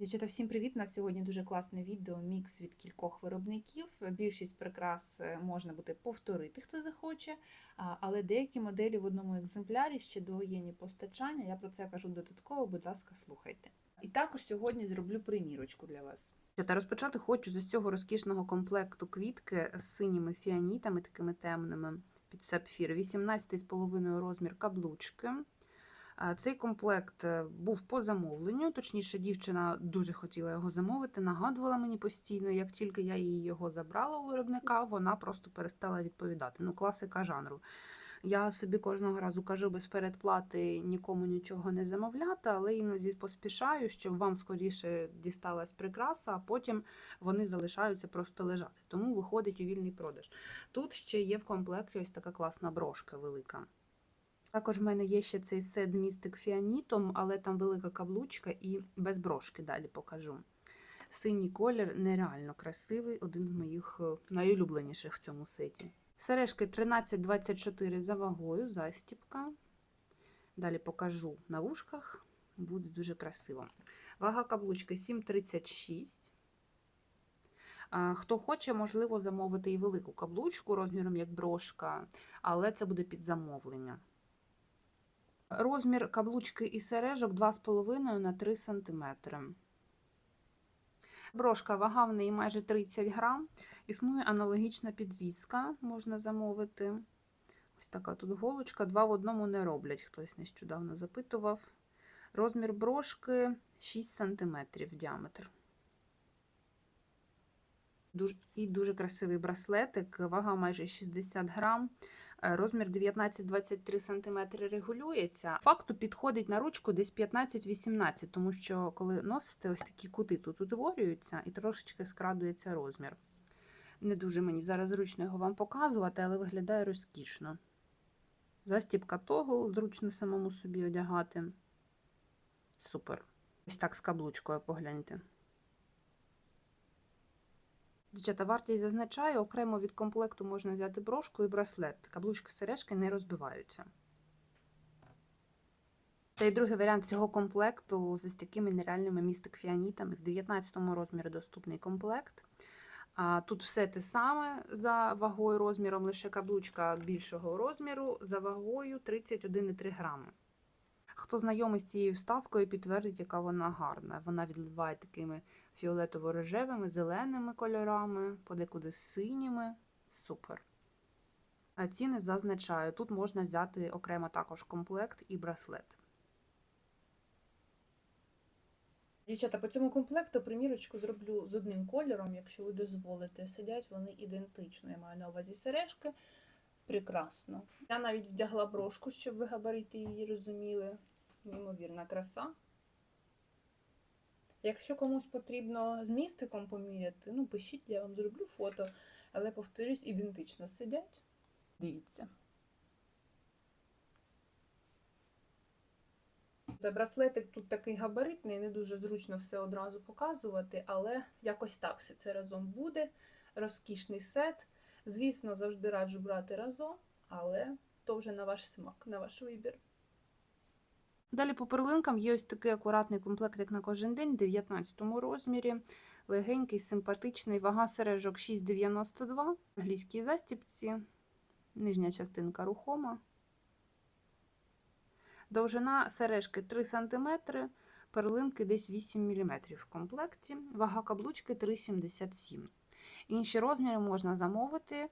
Дівчата, всім привіт! На сьогодні дуже класне відео, мікс від кількох виробників. Більшість прикрас е, можна буде повторити, хто захоче, але деякі моделі в одному екземплярі ще довоєнні постачання. Я про це кажу додатково, будь ласка, слухайте. І також сьогодні зроблю примірочку для вас. Та розпочати хочу з цього розкішного комплекту квітки з синіми фіанітами, такими темними під сапфір. 18,5 розмір каблучки. Цей комплект е, був по замовленню, точніше, дівчина дуже хотіла його замовити, нагадувала мені постійно, як тільки я її його забрала у виробника, вона просто перестала відповідати. Ну, класика жанру. Я собі кожного разу кажу без передплати нікому нічого не замовляти, але іноді поспішаю, щоб вам скоріше дісталась прикраса, а потім вони залишаються просто лежати. Тому виходить у вільний продаж. Тут ще є в комплекті ось така класна брошка велика. Також в мене є ще цей сет з містик фіанітом, але там велика каблучка і без брошки далі покажу. Синій колір нереально красивий, один з моїх е, найулюбленіших в цьому сеті. Сережки 13,24 за вагою, застіпка. Далі покажу на вушках, буде дуже красиво. Вага каблучки 7,36. А, Хто хоче, можливо, замовити і велику каблучку розміром як брошка, але це буде під замовлення. Розмір каблучки і сережок 2,5 на 3 см. Брошка вага в неї майже 30 грам. Існує аналогічна підвіска, можна замовити. Ось така тут голочка. Два в одному не роблять, хтось нещодавно запитував. Розмір брошки 6 см діаметр. І дуже красивий браслетик, вага майже 60 грам. Е, Розмір 19-23 см регулюється. Факту підходить на ручку десь 15-18, тому що коли носите, ось такі кути тут утворюються і трошечки скрадується розмір. Не дуже мені зараз зручно його вам показувати, але виглядає розкішно. Застіпка тогл, зручно самому собі одягати. Супер. Ось так з каблучкою погляньте. Дівчата, вартість зазначаю, окремо від комплекту можна взяти брошку і браслет. Каблучки сережки не розбиваються. Та й другий варіант цього комплекту з ось такими нереальними містик-фіанітами. В 19 розмірі доступний комплект. Тут все те саме за вагою розміром, лише каблучка більшого розміру, за вагою 31,3 грами. Хто знайомий з цією вставкою, підтвердить, яка вона гарна. Вона відливає такими фіолетово-рожевими, зеленими кольорами, подекуди синіми. Супер. А ціни зазначаю. Тут можна взяти окремо також комплект і браслет. Дівчата, по цьому комплекту примірочку зроблю з одним кольором, якщо ви дозволите. Сидять вони ідентично. Я маю на увазі сережки. Прекрасно. Я навіть вдягла брошку, щоб ви габарити її розуміли. Неймовірна краса. Якщо комусь потрібно з містиком поміряти, ну пишіть, я вам зроблю фото, але, повторюсь, ідентично сидять. Дивіться. Та браслетик тут такий габаритний, не дуже зручно все одразу показувати, але якось так все це разом буде. Розкішний сет. Звісно, завжди раджу брати разом, але то вже на ваш смак, на ваш вибір. Далі по перлинкам є ось такий акуратний комплектик на кожен день, в 19 розмірі. Легенький, симпатичний, вага сережок 6,92, англійській застіпці, нижня частинка рухома. Довжина сережки 3 см, перлинки десь 8 мм в комплекті, вага каблучки 3,77 Інші розміри можна замовити.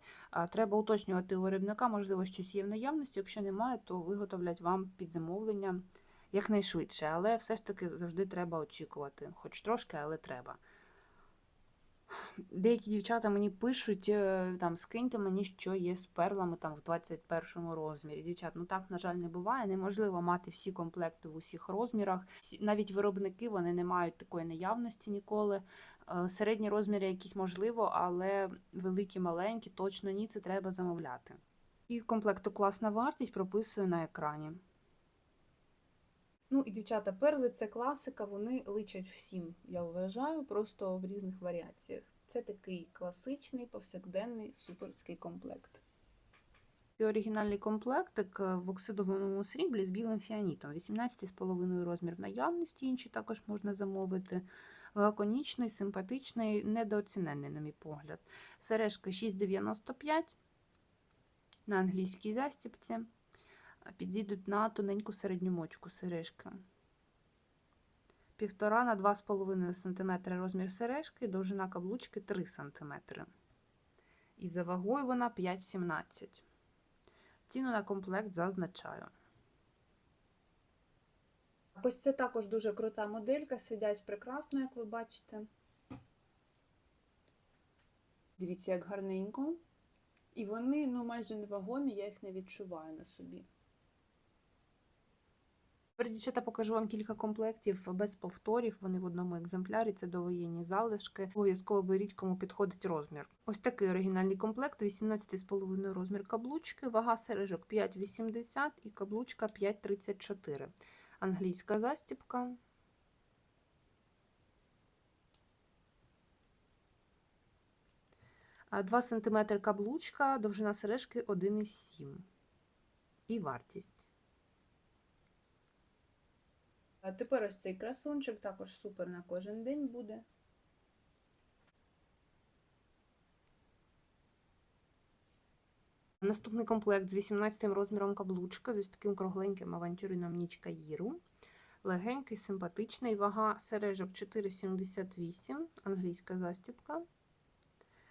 Треба уточнювати у виробника, можливо, щось є в наявності. Якщо немає, то виготовлять вам під замовлення якнайшвидше. Але все ж таки завжди треба очікувати. Хоч трошки, але треба. Деякі дівчата мені пишуть, е, там, скиньте мені, що є з перлами там, в 21 розмірі. Дівчат, ну так, на жаль, не буває. Неможливо мати всі комплекти в усіх розмірах. Навіть виробники вони не мають такої наявності ніколи. Е, Середні розміри якісь можливо, але великі, маленькі, точно ні, це треба замовляти. І комплекту класна вартість прописую на екрані. Ну і дівчата, перли це класика, вони личать всім, я вважаю, просто в різних варіаціях. Це такий класичний, повсякденний суперський комплект. І оригінальний комплектик в оксидованому сріблі з білим фіанітом. 18,5 розмір в наявності, інші також можна замовити. Лаконічний, симпатичний, недооцінений, на мій погляд. Сережка 6,95 на англійській застіпці. Підійдуть на тоненьку середню мочку сережки. 1,5 на 2,5 см розмір сережки, довжина каблучки 3 см. І за вагою вона 5,17. Ціну на комплект зазначаю. Ось це також дуже крута моделька, сидять прекрасно, як ви бачите. Дивіться, як гарненько. І вони ну, майже невагомі, я їх не відчуваю на собі. Тепер, дівчата, покажу вам кілька комплектів без повторів. Вони в одному екземплярі, це довоєнні залишки. Обов'язково беріть, кому підходить розмір. Ось такий оригінальний комплект, 18,5 розмір каблучки, вага сережок 5,80 і каблучка 5,34. Англійська застіпка. Два 2 см каблучка, довжина сережки 1,7 і вартість. Тепер ось цей красунчик також супер на кожен день буде. Наступний комплект з 18 розміром каблучка, з ось таким кругленьким авантюрином Нічка Їру. Легенький, симпатичний, вага сережок 4,78, англійська застіпка.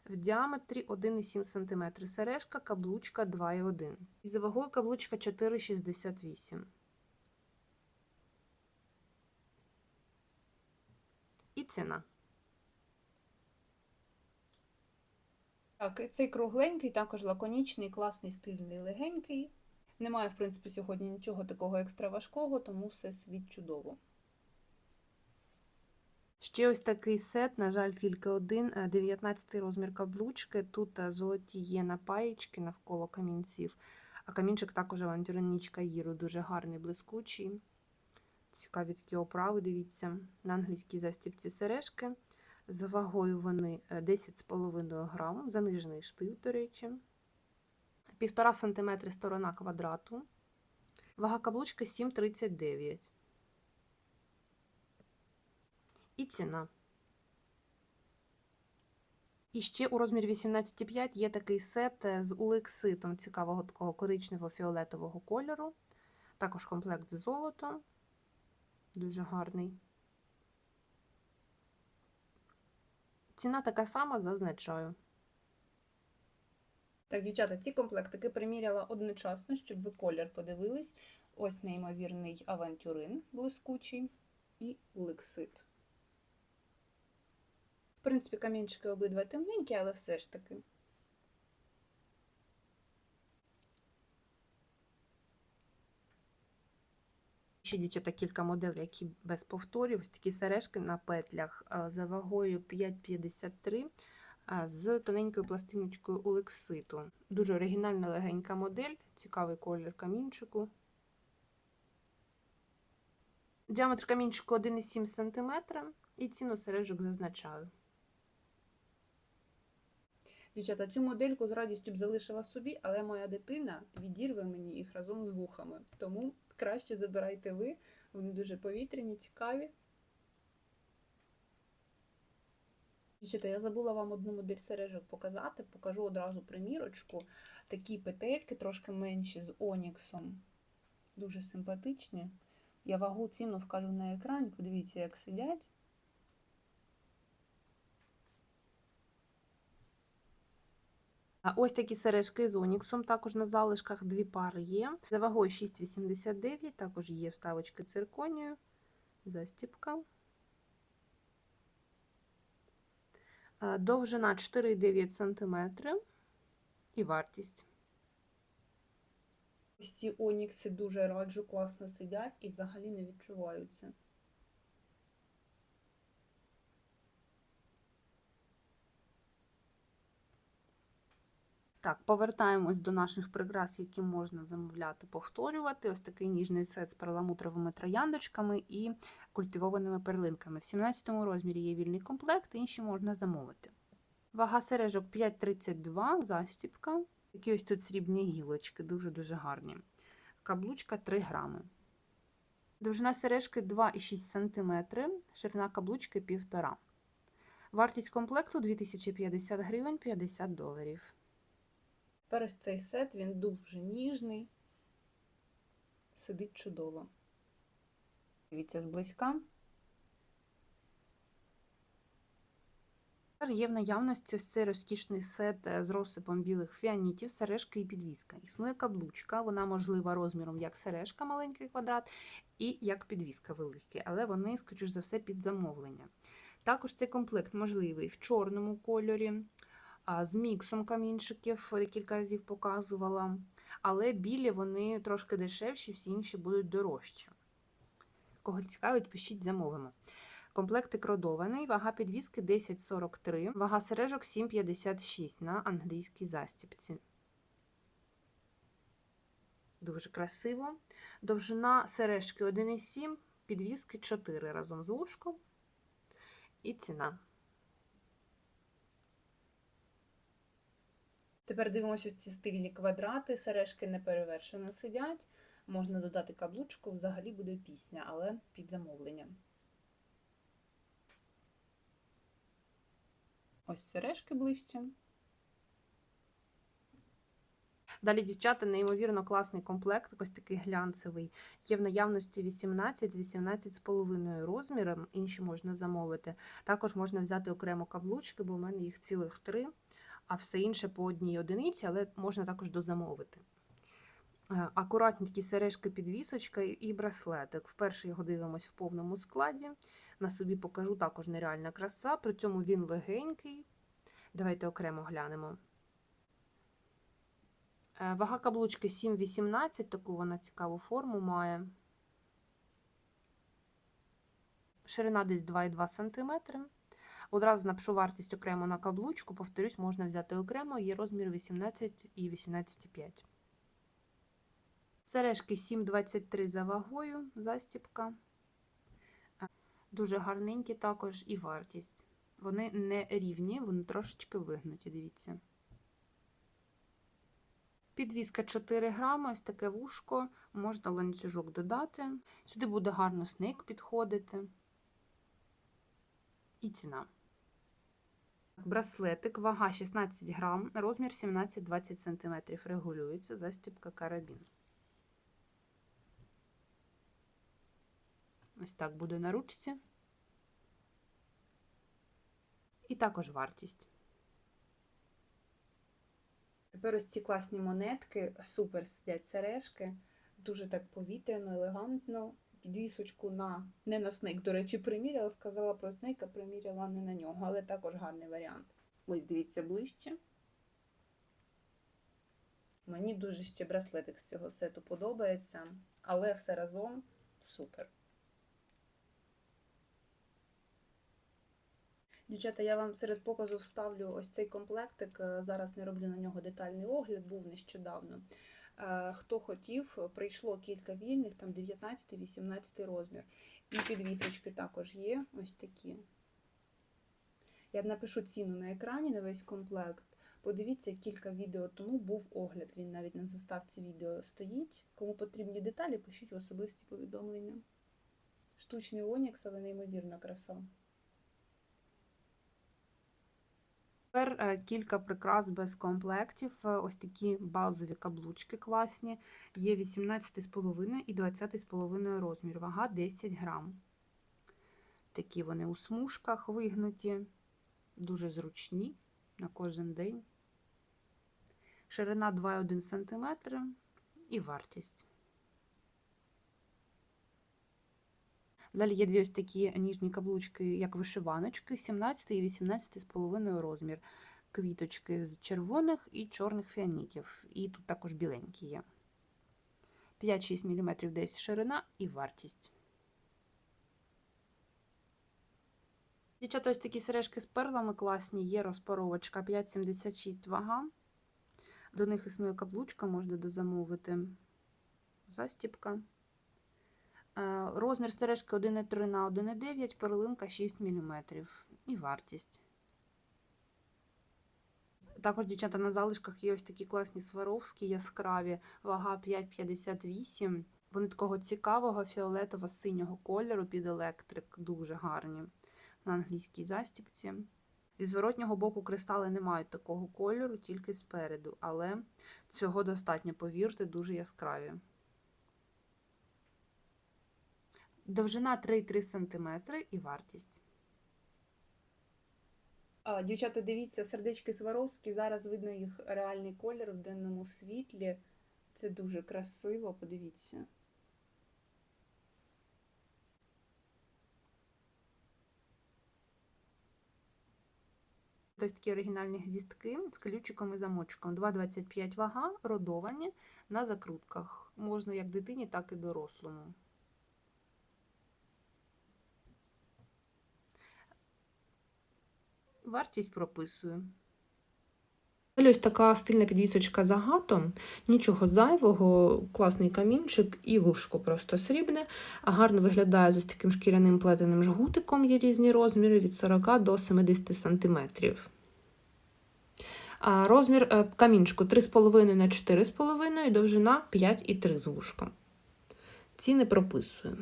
В діаметрі 1,7 см. Сережка, каблучка 2,1. І за вагою каблучка 4,68. І ціна. Так, цей кругленький, також лаконічний, класний, стильний, легенький. Немає, в принципі, сьогодні нічого такого екстра важкого, тому все світ чудово. Ще ось такий сет, на жаль, тільки один, 19 розмір каблучки. Тут е, золоті є напаєчки навколо камінців, а камінчик також авантюрнічка Їру, дуже гарний, блискучий. Цікаві такі оправи, дивіться, на англійській застіпці сережки. За вагою вони 10,5 грам, занижений штив, до речі. 1,5 см сторона квадрату. Вага каблучки 7,39. І ціна. І ще у розмірі 18,5 є такий сет з улекситом цікавого такого коричнево-фіолетового кольору. Також комплект з золотом. Дуже гарний. Ціна така сама, зазначаю. Так, дівчата, ці комплектики приміряла одночасно, щоб ви колір подивились. Ось неймовірний авантюрин блискучий і лексит. В принципі, камінчики обидва темненькі, але все ж таки. Ще дівчата кілька моделей, які без повторів. Ось такі сережки на петлях за вагою 5,53 з тоненькою пластиночкою улекситу. Дуже оригінальна легенька модель, цікавий колір камінчику. Діаметр камінчику 1,7 см і ціну сережок зазначаю. Дівчата, цю модельку з радістю б залишила собі, але моя дитина відірве мені їх разом з вухами. Тому краще забирайте ви. Вони дуже повітряні, цікаві. Дівчата, я забула вам одну модель сережок показати. Покажу одразу примірочку. Такі петельки, трошки менші з оніксом. Дуже симпатичні. Я вагу ціну вкажу на екрані. Подивіться, як сидять. Ось такі сережки з оніксом, також на залишках дві пари є. За вагою 6,89, також є вставочки цирконію, застіпка. Довжина 4,9 см і вартість. Ось ці онікси дуже раджу, класно сидять і взагалі не відчуваються. Так, повертаємось до наших прикрас, які можна замовляти, повторювати. Ось такий ніжний сет з перламутровими трояндочками і культивованими перлинками. В 17 розмірі є вільний комплект, інші можна замовити. Вага сережок 5,32, застіпка. Такі ось тут срібні гілочки, дуже-дуже гарні. Каблучка 3 грами. Довжина сережки 2,6 см, ширина каблучки 1,5 Вартість комплекту 2050 гривень 50 доларів. Тепер цей сет, він дуже ніжний, сидить чудово. Дивіться зблизька. Тепер є в наявності ось цей розкішний сет е, з розсипом білих фіанітів, сережки і підвіска. Існує каблучка, вона можлива розміром як сережка, маленький квадрат, і як підвіска великий, але вони, скоріш за все, під замовлення. Також цей комплект можливий в чорному кольорі, з міксом камінчиків, декілька разів показувала. Але білі вони трошки дешевші, всі інші будуть дорожчі. Кого цікавить, пишіть замовимо. Комплектик родований, вага підвіски 10,43, вага сережок 7,56 на англійській застіпці. Дуже красиво. Довжина сережки 1,7, підвіски 4 разом з вушком. І ціна. Тепер дивимося ось ці стильні квадрати, сережки неперевершено сидять. Можна додати каблучку, взагалі буде пісня, але під замовленням. Ось сережки ближче. Далі, дівчата, неймовірно класний комплект, ось такий глянцевий. Є в наявності 18, 18,5 розміром, інші можна замовити. Також можна взяти окремо каблучки, бо в мене їх цілих три, а все інше по одній одиниці, але можна також дозамовити. Е, Акуратні такі сережки підвісочка і браслетик. Вперше його дивимось в повному складі. На собі покажу також нереальна краса, при цьому він легенький. Давайте окремо глянемо. Е, Вага каблучки 7,18, таку вона цікаву форму має. Ширина десь 2,2 см. Одразу напишу вартість окремо на каблучку. Повторюсь, можна взяти окремо, є розмір 18 і 18,5. Сережки 7,23 за вагою, застіпка. Е, Дуже гарненькі також і вартість. Вони не рівні, вони трошечки вигнуті, дивіться. Підвіска 4 грами, ось таке вушко, можна ланцюжок додати. Сюди буде гарно сник підходити. І ціна. Браслетик, вага 16 грам, розмір 17-20 см. Регулюється застібка карабін. Ось так буде на ручці. І також вартість. Тепер ось ці класні монетки, супер сидять сережки, дуже так повітряно, елегантно. Підвісочку на не на сник, до речі, приміряла, сказала про сник, а приміряла не на нього, але також гарний варіант. Ось дивіться ближче. Мені дуже ще браслетик з цього сету подобається, але все разом супер. Дівчата, я вам серед показу вставлю ось цей комплектик. Зараз не роблю на нього детальний огляд, був нещодавно. Е, Хто хотів, прийшло кілька вільних, там 19-18 розмір. І підвісочки також є ось такі. Я напишу ціну на екрані на весь комплект. Подивіться, кілька відео тому був огляд. Він навіть на заставці відео стоїть. Кому потрібні деталі, пишіть в особисті повідомлення. Штучний онікс, але неймовірна краса. Тепер е, кілька прикрас без комплектів. Е, Ось такі базові каблучки класні. Є 18,5 і 20,5 розмір. Вага 10 грам. Такі вони у смужках вигнуті, дуже зручні на кожен день. Ширина 2,1 см і вартість. Далі є дві ось такі ніжні каблучки, як вишиваночки, 17 і 18,5 розмір. Квіточки з червоних і чорних фіанітів. І тут також біленькі є. 5-6 мм десь ширина і вартість. Дівчата, ось такі сережки з перлами класні, є розпаровочка 5,76 вага. До них існує каблучка, можна дозамовити. Застіпка. Е, Розмір сережки 1,3 на 1,9, перлинка 6 мм. І вартість. Також, дівчата, на залишках є ось такі класні сваровські, яскраві, вага 5,58 Вони такого цікавого фіолетово-синього кольору під електрик, дуже гарні на англійській застіпці. Зі зворотнього боку кристали не мають такого кольору, тільки спереду, але цього достатньо, повірте, дуже яскраві. Довжина 3,3 см і вартість. А, дівчата, дивіться, сердечки Сваровські. Зараз видно їх реальний колір в денному світлі. Це дуже красиво, подивіться. Ось такі оригінальні гвіздки з ключиком і замочком. 2,25 вага, родовані на закрутках. Можна як дитині, так і дорослому. Вартість прописую. Ось така стильна підвісочка з агатом, нічого зайвого, класний камінчик і вушко просто срібне. Гарно виглядає з ось таким шкіряним плетеним жгутиком, є різні розміри від 40 до 70 см. Розмір е, камінчику 3,5 на 4,5 і довжина 5,3 з вушком. Ціни прописую.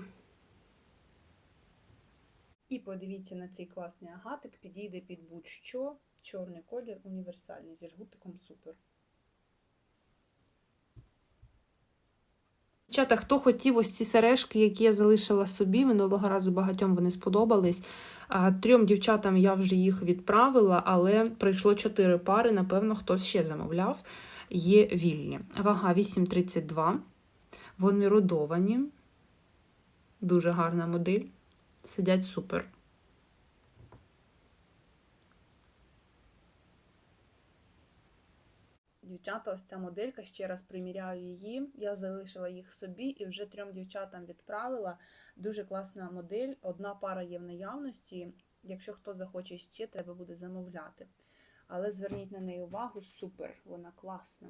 І подивіться на цей класний агатик, підійде під будь-що. Чорний колір універсальний зі жгутиком супер. Дівчата, хто хотів ось ці сережки, які я залишила собі, минулого разу багатьом вони сподобались. Трьом дівчатам я вже їх відправила, але прийшло чотири пари, напевно, хтось ще замовляв. Є вільні. Вага 8,32. Вони родовані. Дуже гарна модель. Сидять супер. Дівчата, ось ця моделька, ще раз приміряю її. Я залишила їх собі і вже трьом дівчатам відправила. Дуже класна модель. Одна пара є в наявності. Якщо хто захоче ще, треба буде замовляти. Але зверніть на неї увагу, супер, вона класна.